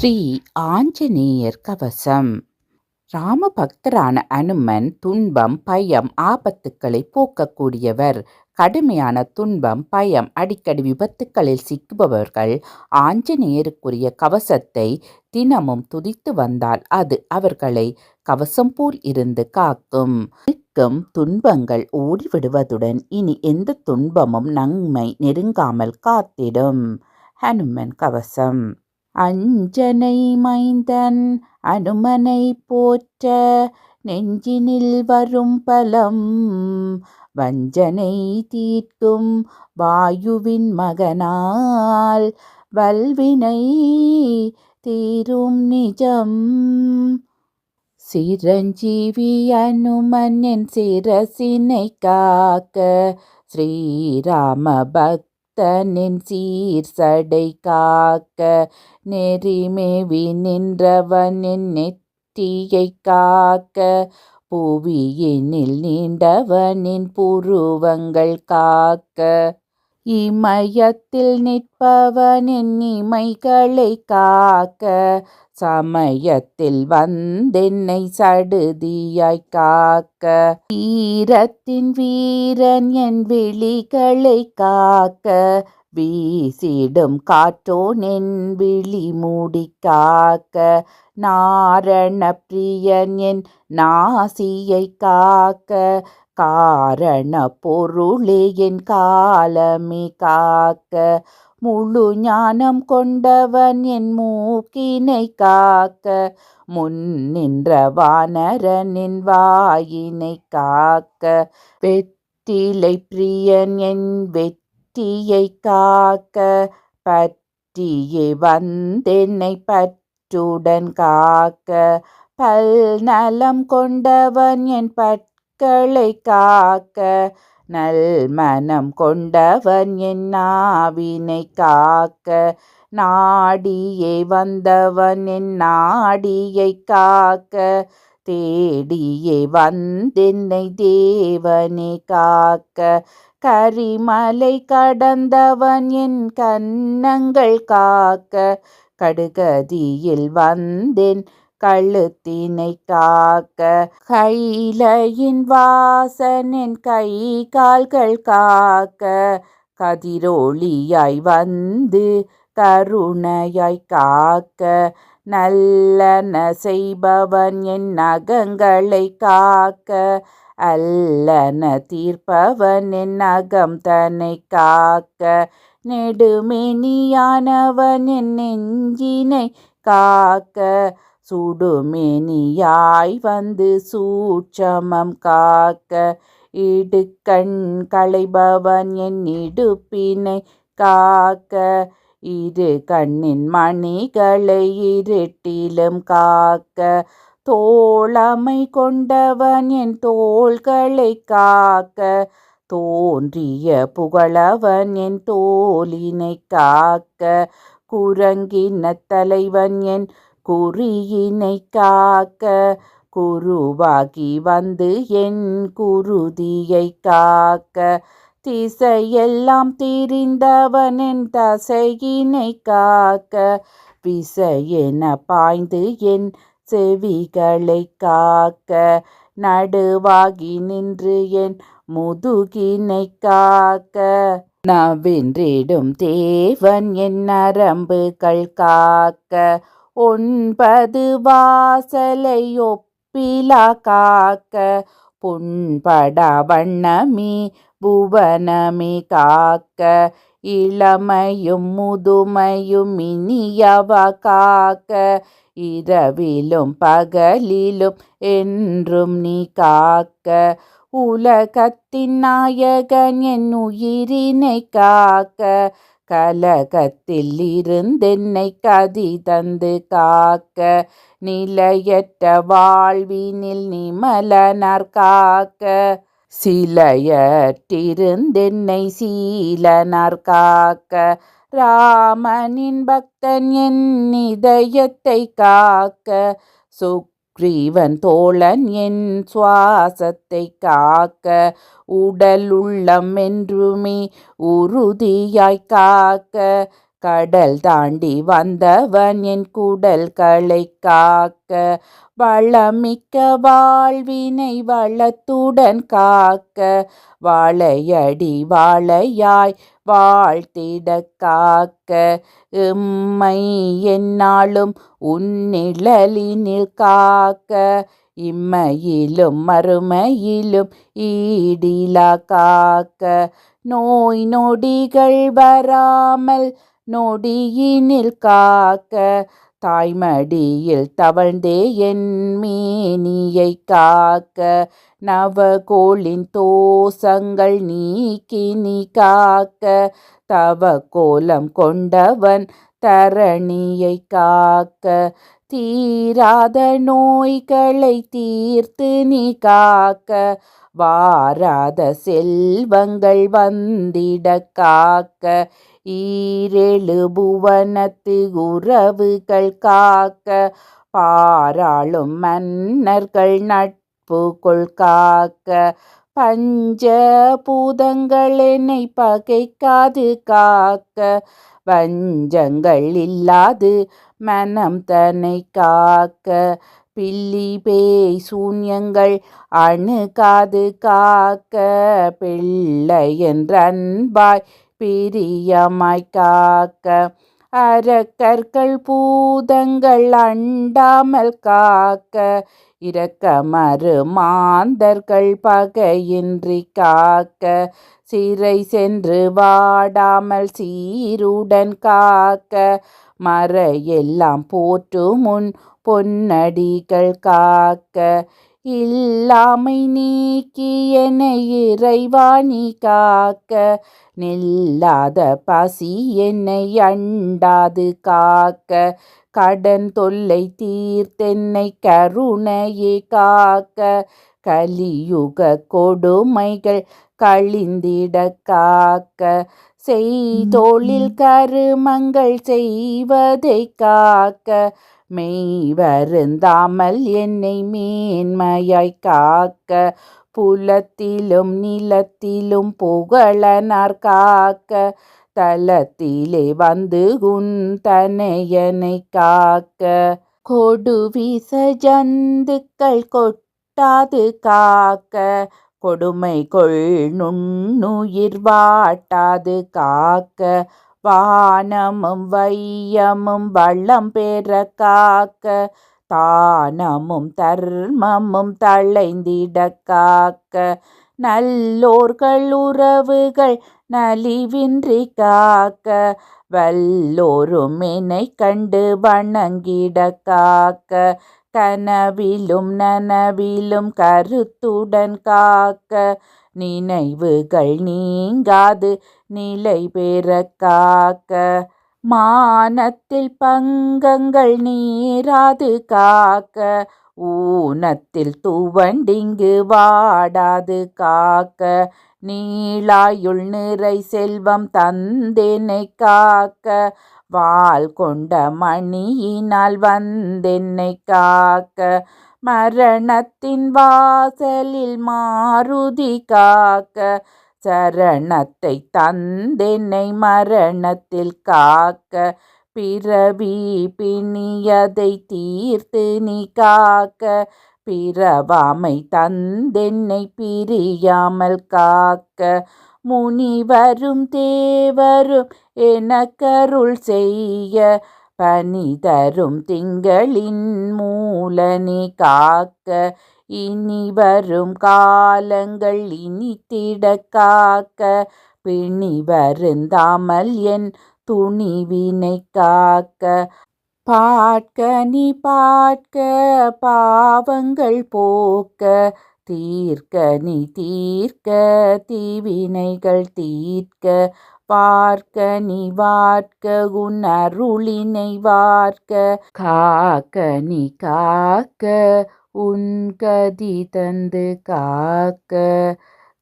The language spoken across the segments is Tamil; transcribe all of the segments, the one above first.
ஸ்ரீ ஆஞ்சநேயர் கவசம். ராமபக்தரான அனுமன் துன்பம் பயம் ஆபத்துக்களை போக்கக்கூடியவர். கடுமையான துன்பம் பயம் அடிக்கடி விபத்துக்களில் சிக்குபவர்கள். ஆஞ்சநேயருக்குரிய கவசத்தை தினமும் துதித்து வந்தால் அது அவர்களை கவசம் போல் இருந்து காக்கும். இருக்கும் துன்பங்கள் ஓடிவிடுவதுடன் இனி எந்த துன்பமும் நன்மை நெருங்காமல் காத்திடும். ஹனுமன் கவசம். அஞ்சனை மைந்தன் அனுமனை போற்ற நெஞ்சினில் வரும் பலம் வஞ்சனை தீர்க்கும் வாயுவின் மகனால் வல்வினை தீரும் நிஜம். சிரஞ்சீவி அனுமன் என் சிரசினை காக்க ஸ்ரீராம பக்தனின் சீர் சடை காக்க நெறிமேவி நின்றவனின் நெற்றியை காக்க புவியினில் நீண்டவனின் புருவங்கள் காக்க. இமயத்தில் நிற்பவனின் இமைகளை காக்க சமயத்தில் வந்தென்னை சடுதியாய் காக்க வீரத்தின் வீரன் என் விழிகளை காக்க வீசிடும் காற்றோன் என் விழி மூடி காக்க நாரண பிரியன் என் நாசியை காக்க காரண பொருளே என் காலமே காக்க முழு ஞானம் கொண்டவன் என் மூக்கினை காக்க முன் நின்ற வானரனின் வாயினை காக்க வெற்றிலை பிரியன் என் வெற்றியை காக்க பற்றியே வந்தென்னை பற்றுடன் காக்க பல் நலம் கொண்டவன் என் பற்களை காக்க நல் மனம் கொண்டவன் என்னாவினை காக்க. நாடியே வந்தவன் என் நாடியை காக்க. தேடியே வந்தென்னை தேவனே காக்க. கரிமலை கடந்தவன் என் கன்னங்கள் காக்க. கடுகதியில் வந்தேன் கழுத்தினை காக்க கைலையின் வாசனின் கை கால்கள் காக்க கதிரோளியாய் வந்து கருணையாய் காக்க நல்லன செய்பவன் என் நகங்களை காக்க அல்லன தீர்ப்பவன் என் அகம் தன்னை காக்க நெடுமெனியானவன் என் நெஞ்சினை காக்க சுடுமெனியாய் வந்து சூட்சமம் காக்க இடுக்கண் களைபவன் என் இடுப்பினை காக்க. இரு கண்ணின் மணிகளை இருட்டிலும் காக்க. தோளமை கொண்டவன் என் தோள்களை காக்க. தோன்றிய புகழவன் என் தோலினை காக்க. குரங்கின தலைவன் என் குறியினை காக்க குருவாகி வந்து என் குருதியை காக்க. திசையெல்லாம் திரிந்தவனின் தசையினை காக்க. விசையென பாய்ந்து என் செவிகளை காக்க. நடுவாகி நின்று என் முதுகினை காக்க. நவென்றிடும் தேவன் என் நரம்புகள் காக்க. ஒன்பது வாசலை ஒப்பிலா காக்க புண்பட வண்ணமி புவனமி காக்க இளமையும் முதுமையும் இனியவ காக்க இரவிலும் பகலிலும் என்றும் நீ காக்க உலகத்தின் நாயகன் என் உயிரினை காக்க கலகத்தில் இருந்தென்னை கதி தந்து காக்க நிலையற்ற வாழ்வினில் நிமலனார் காக்க. சிலையற்றிருந்தென்னை சீலனார் காக்க ராமனின் பக்தன் என் இதயத்தை காக்க. கிரீவன் தோழன் என் சுவாசத்தை காக்க உடல் உள்ளம் என்றுமே உறுதியாய் காக்க கடல் தாண்டி வந்தவன் என் குடல்களை காக்க வளமிக்க வாழ்வினை வளத்துடன் காக்க வாழையடி வாழையாய் வாழ்த்திட காக்க எம்மை என்னாலும் உன்னிழலினில் காக்க இம்மையிலும் மறுமையிலும் ஈடிலா காக்க நோய் நொடிகள் வராமல் நொடியினில் காக்க தாய்மடியில் தவழ்ந்தே என் மேனியை காக்க நவகோளின் தோசங்கள் நீக்கி நீ காக்க தவ கோலம் கொண்டவன் தரணியை காக்க தீராத நோய்களை தீர்த்து நீ காக்க வாராத செல்வங்கள் வந்திட காக்க ஈரெழு புவனத்து உறவுகள் காக்க பாராளும் மன்னர்கள் நட்பு கொள் காக்க. பஞ்ச பூதங்கள் என்னை பகைக்காது காக்க. வஞ்சங்கள் இல்லாது மனம் தன்னை காக்க. பில்லி பேய் சூன்யங்கள் அணுகாது காக்க. பிள்ளை என்றன்பாய் பிரியமாய் காக்க. அறக்கற்கள் பூதங்கள் அண்டாமல் காக்க. இரக்கமறு மாந்தர்கள் பகையின்றி காக்க. சிறை சென்று வாடாமல் சீருடன் காக்க. மற எல்லாம் போற்று முன் பொன்னடிகள் காக்க. இல்லாமை நீக்கி என இறைவாணி காக்க. நில்லாத பசி என்னை அண்டாது காக்க. கடன் தொல்லை தீர்த்தென்னை கருணையே காக்க. கலியுக கொடுமைகள் கழிந்திட காக்க. செய்தொழில் கருமங்கள் செய்வதை காக்க மெய் வருந்தாமல் என்னை மேன்மையாய் காக்க புலத்திலும் நிலத்திலும் புகழனார் காக்க தலத்திலே வந்து உன் தனையனை காக்க கொடுவிச ஜந்துக்கள் கொட்டாது காக்க கொடுமை கொள் நுண்ணுயிர் வாட்டாது காக்க வானமும் வையமும் வள்ளம் பெற காக்க தானமும் தர்மமும் தளைந்திட காக்க. நல்லோர்கள் உறவுகள் நலிவின்றி காக்க வல்லோரும் என்னை கண்டு வணங்கிட காக்க. கனவிலும் நனவிலும் கருத்துடன் காக்க நினைவுகள் நீங்காது நிலை பெற காக்க. மானத்தில் பங்கங்கள் நீராது காக்க. ஊனத்தில் துவண்டிங்கு வாடாது காக்க. நீளாயுள் நிறை செல்வம் தந்தேனை காக்க. வால் கொண்ட மணியினால் வந்தென்னை காக்க மரணத்தின் வாசலில் மாருதி காக்க சரணத்தை தந்தென்னை மரணத்தில் காக்க பிறவி பிணியதை தீர்த்து நீ காக்க பிறவாமை தந்தென்னை பிரியாமல் காக்க முனிவரும் தேவரும் எனக்கருள் செய்ய பனி தரும் திங்களின் மூலனி காக்க இனி வரும் காலங்கள் இனித்திட காக்க பிணி வருந்தாமல் என் துணிவினை காக்க. பாட்க நீ பாட்க பாவங்கள் போக்க தீர்க்க நீ தீர்க்க தீவினைகள் தீர்க்க பார்க்க நீ வார்க்க உன் அருளினை வார்க்க காக்க நீ காக்க உன் கதி தந்து காக்க.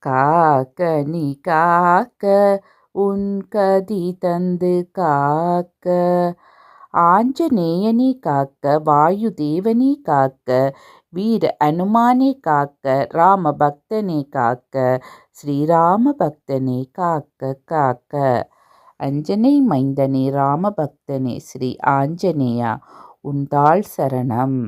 காக்க நீ காக்க உன் கதி தந்து காக்க. ஆஞ்சநேயனே காக்க வாயு தேவனே காக்க வீர அனுமானே காக்க ராம பக்தனே காக்க ஸ்ரீராம பக்தனே காக்க காக்க. அஞ்சனை மைந்தனே ராமபக்தனே ஸ்ரீ ஆஞ்சநேயா உந்தாள் சரணம்.